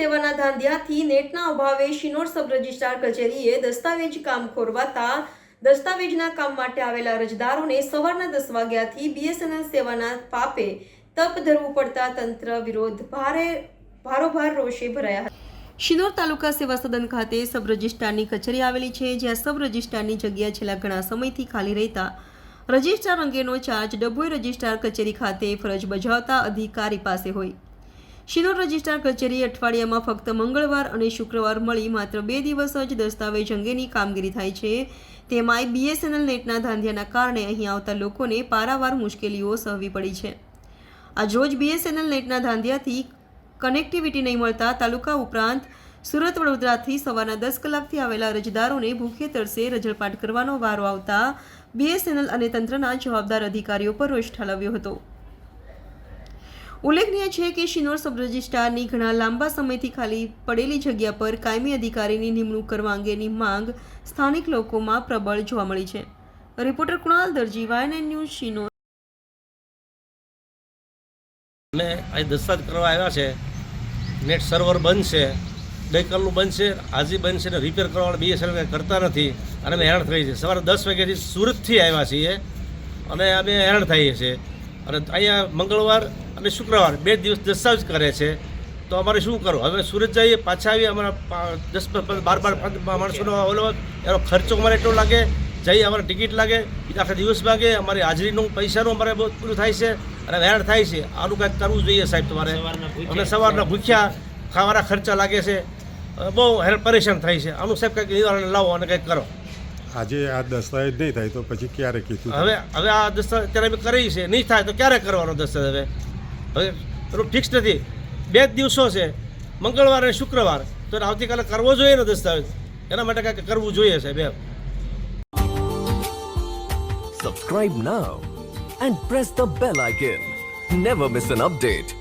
સેવાના ધાંધ્યાથી નેટના અભાવે Shinor sub registrar કચેરીએ દસ્તાવેજ કામ ખોરવાતા દસ્તાવેજના કામ માટે આવેલા અરજદારોને સવારના દસ વાગ્યાથી બીએસએનએલ સેવાના પાપે તપ ધરવું પડતા તંત્ર વિરોધ ભારે ભારોભાર રોષે ભરાયા હતા. શિનોર તાલુકા સેવા સદન ખાતે સબ રજિસ્ટ્રારની કચેરી આવેલી છે, જ્યાં સબ રજિસ્ટ્રારની જગ્યા છેલ્લા ઘણા સમયથી ખાલી રહેતા રજિસ્ટ્રાર અંગેનો ચાર્જ ડભોઈ રજિસ્ટ્રાર કચેરી ખાતે ફરજ બજાવતા અધિકારી પાસે હોય. શિનોર રજિસ્ટ્રાર કચેરી અઠવાડિયામાં ફક્ત મંગળવાર અને શુક્રવાર મળી માત્ર બે દિવસ જ દસ્તાવેજ અંગેની કામગીરી થાય છે. તેમાંય બીએસએનએલ નેટના ધાંધિયાના કારણે અહીં આવતા લોકોને પારાવાર મુશ્કેલીઓ સહવી પડી છે. આજરોજ બીએસએનએલ નેટના ધાંધિયાથી કનેક્ટિવિટી નહીં મળતા તાલુકા ઉપરાંત સુરત વડોદરાથી સવારના દસ કલાકથી આવેલા અરજદારોને ભૂખે તરસે રજળપાટ કરવાનો વારો આવતા બીએસએનએલ અને તંત્રના જવાબદાર અધિકારીઓ પર રોષ ઠાલવ્યો હતો. ઉલ્લેખનીય છે કે શિનોર સબ રજિસ્ટ્રારની ઘણા લાંબા સમયથી ખાલી પડેલી જગ્યા પર કાયમી અધિકારીની નિમણૂક કરવા અંગેની માંગ સ્થાનિક લોકોમાં પ્રબળ જોવા મળી છે. Reporter Kunal Darji V one news Shinor. અમે અહીં દસ્તાવેજ કરવા આવ્યા છે. નેટ સર્વર બંધ છે. ગઈકાલનું બંધ છે. આજે બંધ છે ને રિપેર કરવાવાળા બીએસએનએલ કંઈ કરતા નથી. અને અમે હેરાન થઈ છે સવારે દસ વાગ્યાથી સુરતથી આવ્યા છીએ. અને અમે હેરાન થઈએ છીએ. અને અહીંયા મંગળવાર અને શુક્રવાર બે દિવસ દસ્તાવેજ કરે છે તો અમારે શું કરવું? હવે સુરત જઈએ પાછા આવીએ અમારા દસ બાર બાર માણસોનો ઓલો એનો ખર્ચો અમારે એટલો લાગે જઈએ અમારે ટિકિટ લાગે આખા દિવસ ભાગે અમારી હાજરીનું પૈસાનું અમારે બહુ પૂરું થાય છે અને હેરાન થાય છે. આનું કાંઈક કરવું જોઈએ સાહેબ તમારે. અને સવારના ભૂખ્યા ખાવાના ખર્ચા લાગે છે. બહુ હેલ્પ પરેશાન થાય છે. આનું સાહેબ કંઈક નિવારણ લાવો અને કંઈક કરો. આજે આ દસ્તાવેજ નહીં થાય તો પછી ક્યારે કીધું હવે હવે આ દસ્તાવેજ અત્યારે અમે કરી છે નહીં થાય તો ક્યારે કરવાનો દસ્તાવેજ હવે? હવે પેલું ફિક્સ નથી. બે જ દિવસો છે. મંગળવાર અને શુક્રવાર. તો એને આવતીકાલે કરવો જોઈએ ને દસ્તાવેજ? એના માટે કાંઈક કરવું જોઈએ સાહેબ, એમ. Subscribe now and press the bell icon never miss an update.